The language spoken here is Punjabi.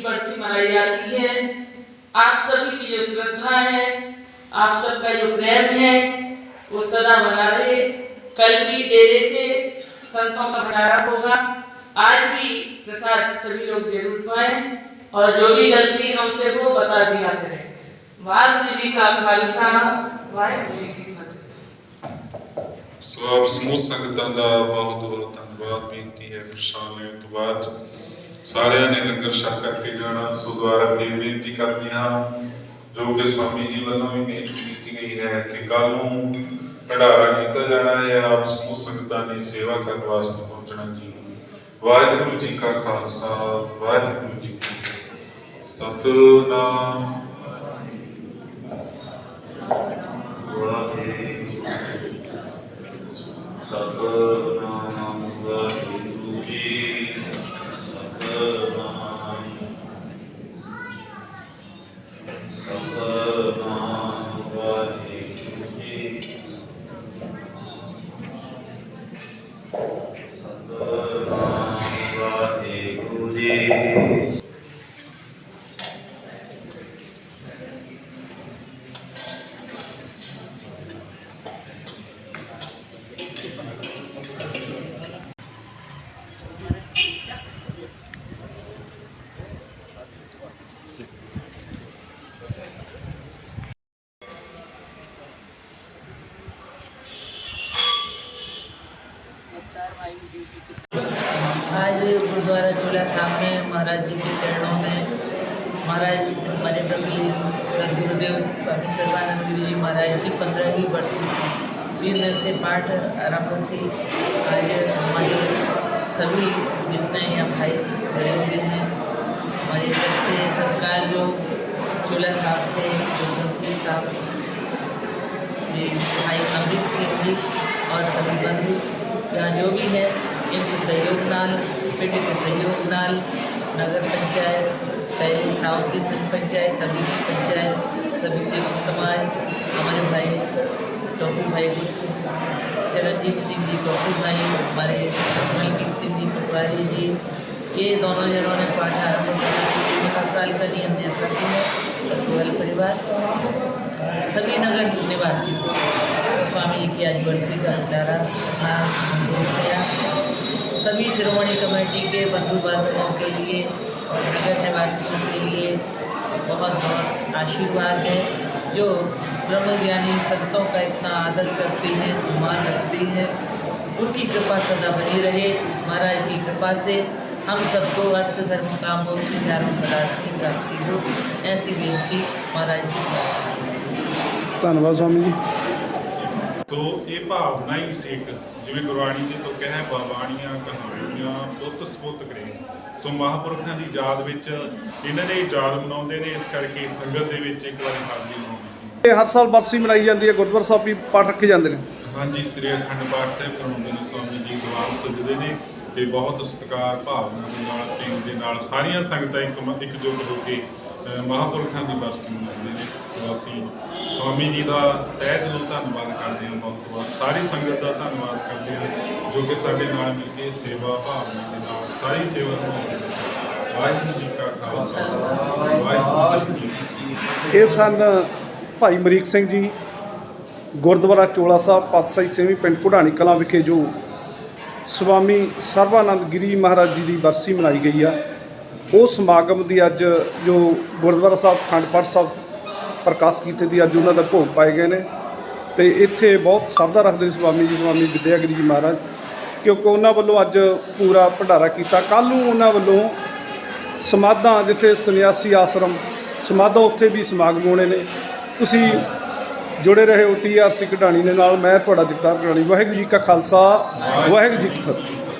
की बरसी मनाई जाती है आप सभी की जो श्रद्धा है आप सबका जो प्रेम है वो सदा बना रहे कल भी डेरे से संतों का भंडारा होगा आज भी प्रसाद सभी लोग जरूर पाएं और जो भी गलती हमसे हो बता दिया करें वाहिगुरु जी का खालसा वाहिगुरु जी की फतेह ਸੋ ਆਪ ਸਮੂਹ ਸੰਗਤਾਂ ਦਾ ਬਹੁਤ ਬਹੁਤ ਧੰਨਵਾਦ ਬੇਨਤੀ ਹੈ ਪ੍ਰਸ਼ਾਦ ਲੈਣ ਤੋਂ ਬਾਅਦ ਸਾਰਿਆਂ ਨੇ ਲੰਗਰ ਛਕ ਕਰਕੇ ਜਾਣਾ ਸੋ ਦੁਆਰਾ ਫੇਰ ਬੇਨਤੀ ਕਰਦੇ ਹਾਂ ਜੋ ਕਿ ਸਵਾਮੀ ਜੀ ਵੱਲੋਂ ਵੀ ਬੇਨਤੀ ਕੀਤੀ ਗਈ ਹੈ ਕਿ ਕੱਲ ਨੂੰ ਭੰਡਾਰਾ ਕੀਤਾ ਜਾਣਾ ਹੈ, ਆਪ ਸਮੂਹ ਸੰਗਤਾਂ ਨੇ ਸੇਵਾ ਕਰਨ ਵਾਸਤੇ ਪਹੁੰਚਣਾ ਜੀ। ਵਾਹਿਗੁਰੂ ਜੀ ਕਾ ਖਾਲਸਾ, ਵਾਹਿਗੁਰੂ ਜੀ ਕੀ ਫਤਿਹ। ਸਤਨਾਮ आज गुरुद्वारा चूल्हा में महाराज जी के चरणों में महाराज हमारे प्रभु सदगुरुदेव स्वामी सर्वानंद गिरी जी महाराज की पंद्रहवीं वर्षी दिन से पाठ आरंभ से आज हमारे सभी जितने यहाँ भाई खड़े हुए हैं। हमारे सबसे सरकार जो चूल्हा साहब से गुरबंशी साहब श्री भाई अमृत सिंह जी और सभी बंधु यहाँ जो भी है। इनके सहयोग नाल पिंड के सहयोग नाल, नगर पंचायत, पहले साउथ की संघ पंचायत तबीबी पंचायत, सभी सेवक समाज, हमारे भाई टोपू भाई, चरणजीत सिंह जी, टोपू भाई, हमारे मलकीत सिंह जी, पटवारी जी, ये दोनों जनों ने पाठ हर साल का नियम जैसा कि रसोल परिवार। सभी नगर निवासी। स्वामी जी की आज वर्षी का भंडारा हो गया सभी श्रोमणी कमेटी के बंधु बांधवों के लिए और नगर निवासियों के लिए बहुत बहुत आशीर्वाद है, जो ब्रह्मज्ञानी संतों का इतना आदर करती हैं, सम्मान रखती हैं। उनकी कृपा सदा बनी रहे। महाराज की कृपा से हम सबको अर्थ धर्म काम मोक्ष चारों पदार्थ की प्राप्ति हो ऐसी बेनती महाराज की ਧੰਨਵਾਦ ਸਵਾਮੀ ਜੀ ਸੋ ਇਹ ਭਾਵਨਾ ਹੀ ਸੀ ਇੱਕ ਜਿਵੇਂ ਗੁਰਬਾਣੀ ਜੀ ਤੋਂ ਕਹਿ ਬਾਬਾਣੀਆਂ ਕਹਾਣੀਆਂ ਪੁੱਤ ਸਪੁੱਤ ਕਰੇ ਸੋ ਮਹਾਂਪੁਰਖਾਂ ਦੀ ਯਾਦ ਵਿੱਚ ਇਹਨਾਂ ਦੇ ਯਾਦ ਮਨਾਉਂਦੇ ਨੇ ਇਸ ਕਰਕੇ ਸੰਗਤ ਦੇ ਵਿੱਚ ਇੱਕ ਵਾਰੀ ਹਾਜ਼ਰੀ ਮਨਾਉਂਦੇ ਸੀ ਇਹ ਹਰ ਸਾਲ ਬਰਸੀ ਮਨਾਈ ਜਾਂਦੀ ਹੈ ਗੁਰਦੁਆਰਾ ਸਾਹਿਬ ਵੀ ਪਾਠ ਰੱਖੇ ਜਾਂਦੇ ਨੇ ਹਾਂਜੀ ਸ੍ਰੀ ਅਖੰਡ ਪਾਠ ਸਾਹਿਬ ਕਰਾਉਂਦੇ ਨੇ ਸਵਾਮੀ ਜੀ ਦੀਵਾਨ ਸਜਦੇ ਨੇ ਤੇ ਬਹੁਤ ਸਤਿਕਾਰ ਭਾਵਨਾ ਦੇ ਨਾਲ ਪ੍ਰੇਮ ਦੇ ਨਾਲ ਸਾਰੀਆਂ ਸੰਗਤਾਂ ਇੱਕ ਮ- ਇਕਜੁੱਟ ਹੋ ਕੇ ਅ, ਮਹਾਂਪੁਰਖਾਂ ਦੀ ਬਰਸੀ ਮਨਾਉਂਦੇ ਨੇ। ਸੋ ਅਸੀਂ ਸਵਾਮੀ ਜੀ ਦਾ ਤਹਿ ਦਿਲੋਂ ਧੰਨਵਾਦ ਕਰਦੇ ਹਾਂ ਬਹੁਤ ਬਹੁਤ। ਸਾਰੀ ਸੰਗਤ ਦਾ ਧੰਨਵਾਦ ਕਰਦੇ ਹਾਂ ਜੋ ਕਿ ਸਾਡੇ ਨਾਲ ਮਿਲ ਕੇ ਸੇਵਾ ਭਾਵਨਾ ਦੇ ਨਾਲ ਸਾਰੀ ਸੇਵਾ ਨਿਭਾਉਂਦੇ ਨੇ। ਵਾਹਿਗੁਰੂ ਜੀ ਕਾ ਖਾਲਸਾ। ਵਾਹਿਗੁਰੂ ਜੀ ਕੀ ਫਤਿਹ। ਇਹ ਸਨ ਭਾਈ ਮਰੀਕ ਸਿੰਘ ਜੀ ਗੁਰਦੁਆਰਾ ਚੋਲਾ ਸਾਹਿਬ ਪਾਤਸ਼ਾਹੀ ਸੇਵੀ ਪਿੰਡ ਕੁਢਾਣੀ ਕਲਾਂ ਵਿਖੇ ਜੋ ਸਵਾਮੀ ਸਰਵਾਨੰਦ ਗਿਰੀ ਮਹਾਰਾਜ ਜੀ ਦੀ ਬਰਸੀ ਮਨਾਈ ਗਈ ਆ। ਉਹ ਸਮਾਗਮ ਦੀ ਅੱਜ ਜੋ ਗੁਰਦੁਆਰਾ ਸਾਹਿਬ ਖੰਡ ਪਾਠ ਸਾਹਿਬ ਪ੍ਰਕਾਸ਼ ਕੀਤੇ ਦੀ ਅੱਜ ਉਹਨਾਂ ਦਾ ਭੋਗ ਪਾਏ ਗਏ ਨੇ। ਤੇ ਇੱਥੇ ਬਹੁਤ ਸਰਦਾ ਰੱਖਦੇ ਨੇ ਸਵਾਮੀ ਜੀ, ਸਵਾਮੀ ਵਿਦਿਆਗਿਰੀ ਜੀ ਮਹਾਰਾਜ, ਕਿਉਂਕਿ ਉਹਨਾਂ ਵੱਲੋਂ ਅੱਜ ਪੂਰਾ ਭੰਡਾਰਾ ਕੀਤਾ। ਕੱਲ ਨੂੰ ਉਹਨਾਂ ਵੱਲੋਂ ਸਮਾਧਾਂ ਜਿੱਥੇ ਸੰਨਿਆਸੀ ਆਸ਼ਰਮ, ਸਮਾਧਾਂ ਉੱਥੇ ਵੀ ਸਮਾਗਮ ਹੋਣੇ ਨੇ। ਤੁਸੀਂ ਜੁੜੇ ਰਹੇ ਹੋ ਟੀਆਰਸੀ ਕਢਾਣੀ ਦੇ ਨਾਲ। ਮੈਂ ਤੁਹਾਡਾ ਜਗਤਾਰ ਕਢਾਣੀ ਵਾਹਿਗੁਰੂ ਜੀ ਕਾ ਖਾਲਸਾ, ਵਾਹਿਗੁਰੂ ਜੀ ਕੀ ਫਤਿਹ।